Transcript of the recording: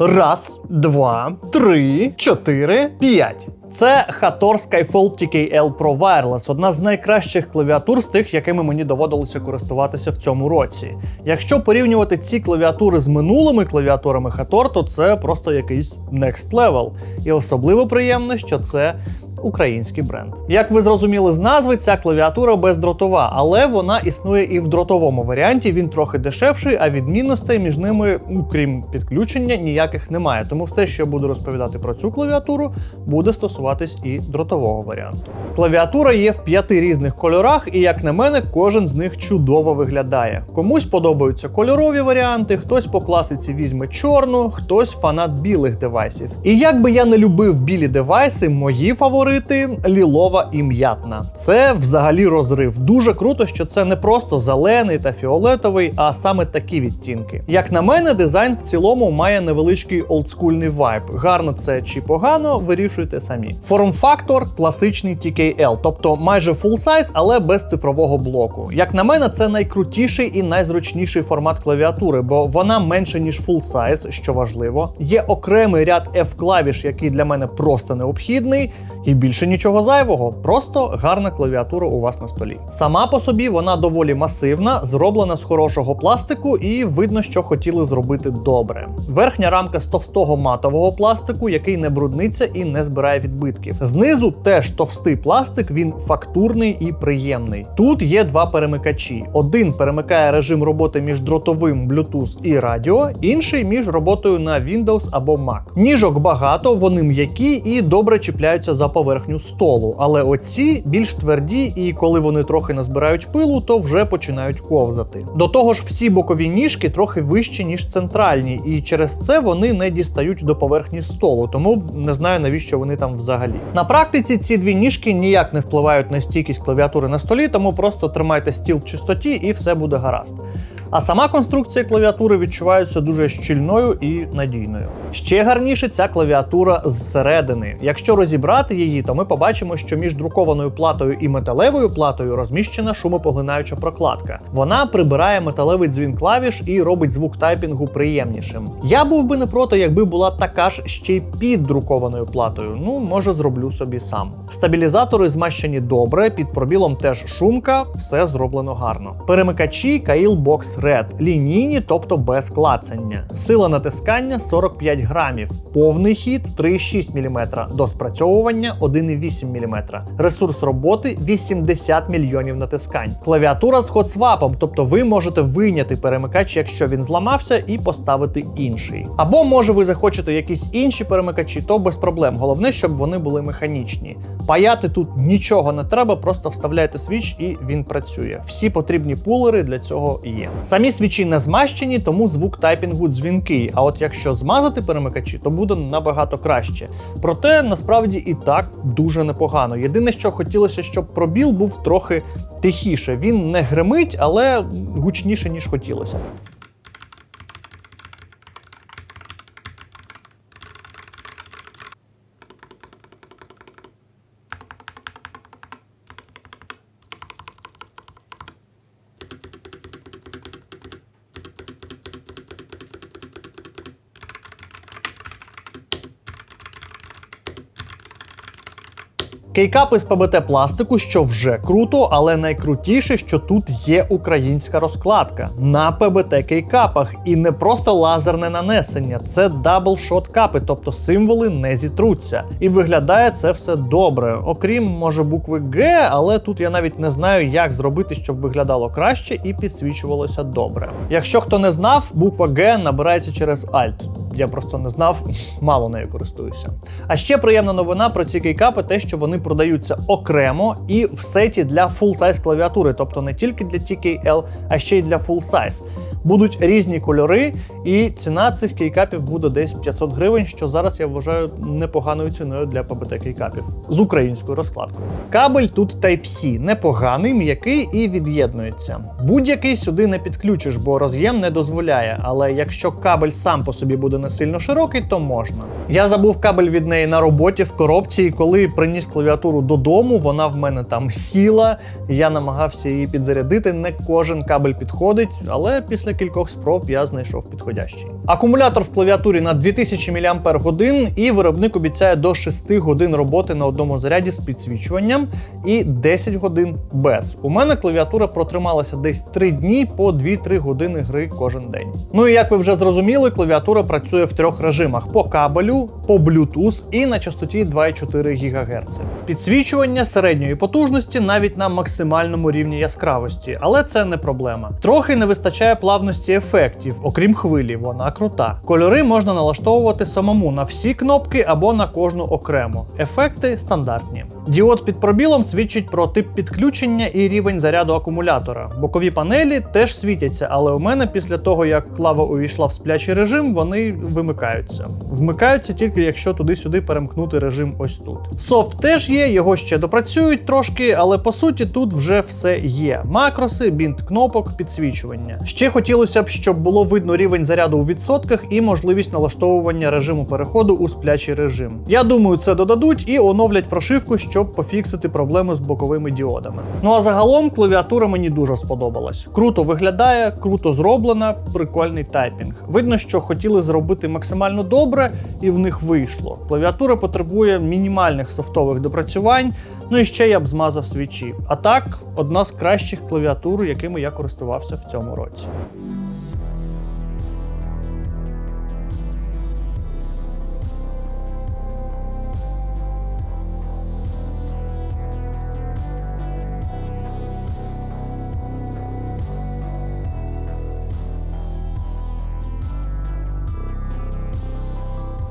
Раз, два, три, чотири, п'ять. Це Hator Skyfold TKL Pro Wireless, одна з найкращих клавіатур з тих, якими мені доводилося користуватися в цьому році. Якщо порівнювати ці клавіатури з минулими клавіатурами Hator, то це просто якийсь next level. І особливо приємно, що це український бренд. Як ви зрозуміли з назви, ця клавіатура бездротова, але вона існує і в дротовому варіанті. Він трохи дешевший, а відмінностей між ними, ну, крім підключення, ніяких немає. Тому все, що я буду розповідати про цю клавіатуру, буде стосуватись і дротового варіанту. Клавіатура є в п'яти різних кольорах, і як на мене, кожен з них чудово виглядає. Комусь подобаються кольорові варіанти, хтось по класиці візьме чорну, хтось фанат білих девайсів. І як би я не любив білі девайси, мої фаворити лілова і м'ятна. Це взагалі розрив. Дуже круто, що це не просто зелений та фіолетовий, а саме такі відтінки. Як на мене, дизайн в цілому має невеличкий олдскульний вайб. Гарно це чи погано, вирішуйте самі. Форм-фактор класичний TKL, тобто майже full size, але без цифрового блоку. Як на мене, це найкрутіший і найзручніший формат клавіатури, бо вона менше ніж full size, що важливо. Є окремий ряд F-клавіш, який для мене просто необхідний. І більше нічого зайвого, просто гарна клавіатура у вас на столі. Сама по собі вона доволі масивна, зроблена з хорошого пластику, і видно, що хотіли зробити добре. Верхня рамка з товстого матового пластику, який не брудниться і не збирає відбитків. Знизу теж товстий пластик, він фактурний і приємний. Тут є два перемикачі: один перемикає режим роботи між дротовим Bluetooth і радіо, інший між роботою на Windows або Mac. Ніжок багато, вони м'які і добре чіпляються за поверхню столу, але оці більш тверді, і коли вони трохи назбирають пилу, то вже починають ковзати. До того ж, всі бокові ніжки трохи вищі, ніж центральні, і через це вони не дістають до поверхні столу, тому не знаю навіщо вони там взагалі. На практиці ці дві ніжки ніяк не впливають на стійкість клавіатури на столі, тому просто тримайте стіл в чистоті і все буде гаразд. А сама конструкція клавіатури відчувається дуже щільною і надійною. Ще гарніше ця клавіатура зсередини. Якщо розібрати її, то ми побачимо, що між друкованою платою і металевою платою розміщена шумопоглинаюча прокладка. Вона прибирає металевий дзвін клавіш і робить звук тайпінгу приємнішим. Я був би не проти, якби була така ж ще й під друкованою платою. Ну, може, зроблю собі сам. Стабілізатори змащені добре, під пробілом теж шумка, все зроблено гарно. Перемикачі Kail Box Red, лінійні, тобто без клацання. Сила натискання 45 грамів, повний хід 3,6 мм, до спрацьовування 1,8 мм. Ресурс роботи 80 мільйонів натискань. Клавіатура з хотсвапом, тобто ви можете вийняти перемикач, якщо він зламався, і поставити інший. Або може ви захочете якісь інші перемикачі, то без проблем. Головне, щоб вони були механічні. Паяти тут нічого не треба, просто вставляєте свіч і він працює. Всі потрібні пулери для цього є. Самі свічі не змащені, тому звук тайпінгу дзвінкий. А от якщо змазати перемикачі, то буде набагато краще. Проте насправді і так дуже непогано. Єдине, що хотілося, щоб пробіл був трохи тихіше. Він не гримить, але гучніше ніж хотілося. Кейкапи з ПБТ пластику, що вже круто, але найкрутіше, що тут є українська розкладка на ПБТ кейкапах. І не просто лазерне нанесення, це даблшот капи, тобто символи не зітруться. І виглядає це все добре. Окрім може букви Г, але тут я навіть не знаю, як зробити, щоб виглядало краще і підсвічувалося добре. Якщо хто не знав, буква Г набирається через Alt. Я просто не знав, мало нею користуюся. А ще приємна новина про ці кейкапи, те, що вони продаються окремо і в сеті для full size клавіатури, тобто не тільки для TKL, а ще й для full size. Будуть різні кольори, і ціна цих кейкапів буде десь 500 гривень, що зараз я вважаю непоганою ціною для ПБТ кейкапів з українською розкладкою. Кабель тут Type-C, непоганий, м'який і від'єднується. Будь-який сюди не підключиш, бо роз'єм не дозволяє. Але якщо кабель сам по собі буде не сильно широкий, то можна. Я забув кабель від неї на роботі в коробці, і коли приніс клавіатуру додому, вона в мене там сіла. Я намагався її підзарядити. Не кожен кабель підходить, але після кількох спроб я знайшов підходящий. Акумулятор в клавіатурі на 2000 мАч, і виробник обіцяє до 6 годин роботи на одному заряді з підсвічуванням і 10 годин без. У мене клавіатура протрималася десь 3 дні по 2-3 години гри кожен день. Ну і як ви вже зрозуміли, клавіатура працює в трьох режимах: по кабелю, по Bluetooth і на частоті 2,4 ГГц. Підсвічування середньої потужності навіть на максимальному рівні яскравості, але це не проблема. Трохи не вистачає плавності ефектів, окрім хвилі, вона крута. Кольори можна налаштовувати самому на всі кнопки або на кожну окремо. Ефекти стандартні. Діод під пробілом свідчить про тип підключення і рівень заряду акумулятора. Бокові панелі теж світяться, але у мене після того, як клава увійшла в сплячий режим, вони вимикаються. Вмикаються тільки якщо туди-сюди перемкнути режим ось тут. Софт теж є, його ще допрацюють трошки, але по суті тут вже все є: макроси, бінт кнопок, підсвічування. Ще хотілося б, щоб було видно рівень заряду у відсотках і можливість налаштовування режиму переходу у сплячий режим. Я думаю, це додадуть і оновлять прошивку, щоб пофіксити проблеми з боковими діодами. Ну а загалом клавіатура мені дуже сподобалась. Круто виглядає, круто зроблена, прикольний тайпінг. Видно, що хотіли зробити максимально добре, і в них вийшло. Клавіатура потребує мінімальних софтових допрацювань. Ну і ще я б змазав свічі. А так, одна з кращих клавіатур, якими я користувався в цьому році.